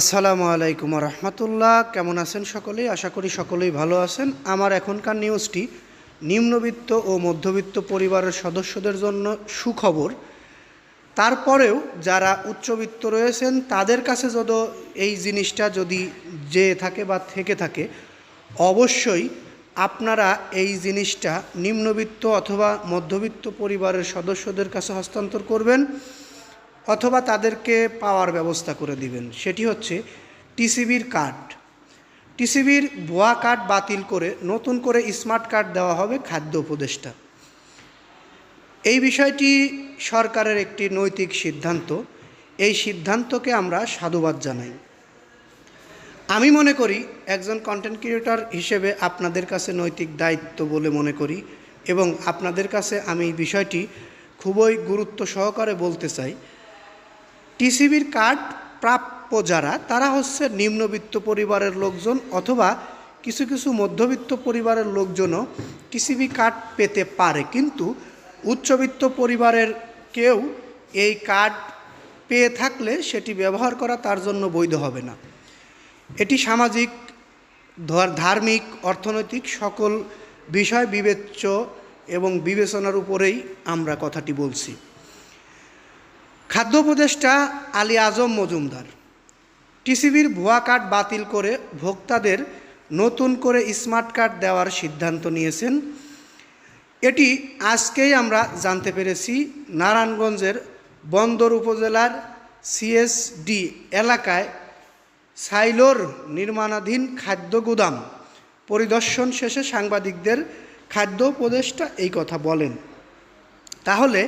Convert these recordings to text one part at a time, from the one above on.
আসসালামু আলাইকুম রহমতুল্লাহ কেমন আছেন সকলেই আশা করি সকলেই ভালো আছেন। আমার এখনকার নিউজটি নিম্নবিত্ত ও মধ্যবিত্ত পরিবারের সদস্যদের জন্য সুখবর। তারপরেও যারা উচ্চবিত্ত রয়েছেন, তাদের কাছে যদ এই জিনিসটা যদি যে থাকে বা থেকে থাকে, অবশ্যই আপনারা এই জিনিসটা নিম্নবিত্ত অথবা মধ্যবিত্ত পরিবারের সদস্যদের কাছে হস্তান্তর করবেন। অথবা তাদেরকে পাওয়ার ব্যবস্থা করে দিবেন। সেটি হচ্ছে টিসিবির কার্ড। টিসিবির ভুয়া কার্ড বাতিল করে নতুন করে স্মার্ট কার্ড দেওয়া হবে খাদ্য উপদেষ্টা। এই বিষয়টি সরকারের একটি নৈতিক সিদ্ধান্ত। এই সিদ্ধান্তকে আমরা সাধুবাদ জানাই। আমি মনে করি একজন কন্টেন্ট ক্রিয়েটর হিসেবে আপনাদের কাছে নৈতিক দায়িত্ব বলে মনে করি এবং আপনাদের কাছে আমি বিষয়টি খুবই গুরুত্ব সহকারে বলতে চাই। টিসিবির কার্ড প্রাপ্য যারা, তারা হচ্ছে নিম্নবিত্ত পরিবারের লোকজন অথবা কিছু কিছু মধ্যবিত্ত পরিবারের লোকজনও টিসিবি কার্ড পেতে পারে। কিন্তু উচ্চবিত্ত পরিবারের কেউ এই কার্ড পেয়ে থাকলে সেটি ব্যবহার করা তার জন্য বৈধ হবে না। এটি সামাজিক, ধর- ধার্মিক, অর্থনৈতিক সকল বিষয় বিবেচ্য এবং বিবেচনার উপরেই আমরা কথাটি বলছি। খাদ্য উপদেষ্টা আলী আজম মজুমদার। টিসিবির ভুয়া কার্ড বাতিল করে ভোক্তাদের নতুন করে স্মার্ট কার্ড দেওয়ার সিদ্ধান্ত নিয়েছেন। এটি আজকেই আমরা জানতে পেরেছি নারায়ণগঞ্জের বন্দর উপজেলার সিএসডি এলাকায় সাইলোর নির্মাণাধীন খাদ্য গুদাম পরিদর্শন শেষে সাংবাদিকদের খাদ্য উপদেষ্টা এই কথা বলেন। তাহলে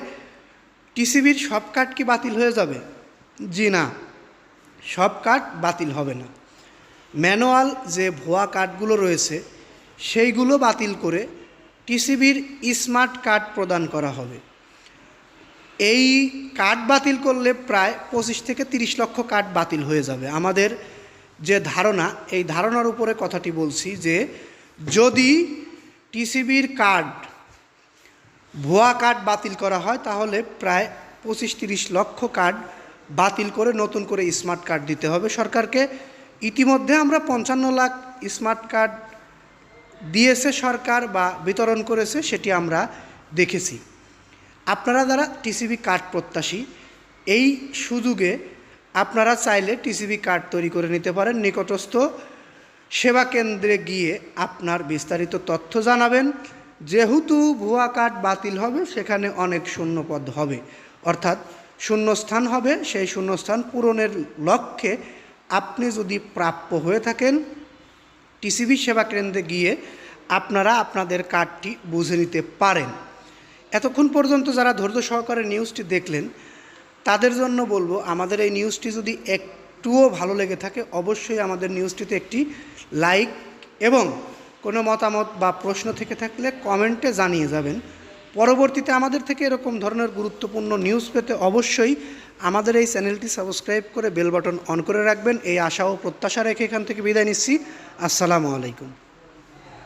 টিসিবির সব কার্ড কি বাতিল হয়ে যাবে? জি না। সব কার্ড বাতিল হবে না। ম্যানুয়াল যে ভুয়া কার্ডগুলো রয়েছে, সেইগুলো বাতিল করে টিসিবির স্মার্ট কার্ড প্রদান করা হবে। এই কার্ড বাতিল করলে প্রায় পঁচিশ থেকে তিরিশ লক্ষ কার্ড বাতিল হয়ে যাবে। আমাদের যে ধারণা, এই ধারণার উপরে কথাটি বলছি যে যদি টিসিবির কার্ড ভুয়া কার্ড বাতিল করা হয়, তাহলে প্রায় পঁচিশ তিরিশ লক্ষ কার্ড বাতিল করে নতুন করে স্মার্ট কার্ড দিতে হবে সরকারকে। ইতিমধ্যে আমরা পঞ্চান্ন লাখ স্মার্ট কার্ড দিয়েছে সরকার বা বিতরণ করেছে, সেটি আমরা দেখেছি। আপনারা যারা টিসিবি কার্ড প্রত্যাশী, এই সুযোগে আপনারা চাইলে টিসিবি কার্ড তৈরি করে নিতে পারেন। নিকটস্থ সেবা কেন্দ্রে গিয়ে আপনার বিস্তারিত তথ্য জানাবেন। যেহেতু ভুয়া কার্ড বাতিল হবে, সেখানে অনেক শূন্যপদ হবে। অর্থাৎ শূন্যস্থান হবে, সেই শূন্যস্থান পূরণের লক্ষ্যে আপনি যদি প্রাপ্য হয়ে থাকেন, টিসিবি সেবা কেন্দ্রে গিয়ে আপনারা আপনাদের কার্ডটি বুঝে নিতে পারেন। এতক্ষণ পর্যন্ত যারা ধৈর্য সহকারে নিউজটি দেখলেন, তাদের জন্য বলব, আমাদের এই নিউজটি যদি একটুও ভালো লেগে থাকে, অবশ্যই আমাদের নিউজটিতে একটি লাইক এবং কোনো মতামত বা প্রশ্ন থেকে থাকলে কমেন্টে জানিয়ে যাবেন। পরবর্তীতে আমাদের থেকে এরকম ধরনের গুরুত্বপূর্ণ নিউজ পেতে অবশ্যই আমাদের এই চ্যানেলটি সাবস্ক্রাইব করে বেল বাটন অন করে রাখবেন। এই আশা ও প্রত্যাশা রেখে এখান থেকে বিদায় নিচ্ছি। আসসালামু আলাইকুম।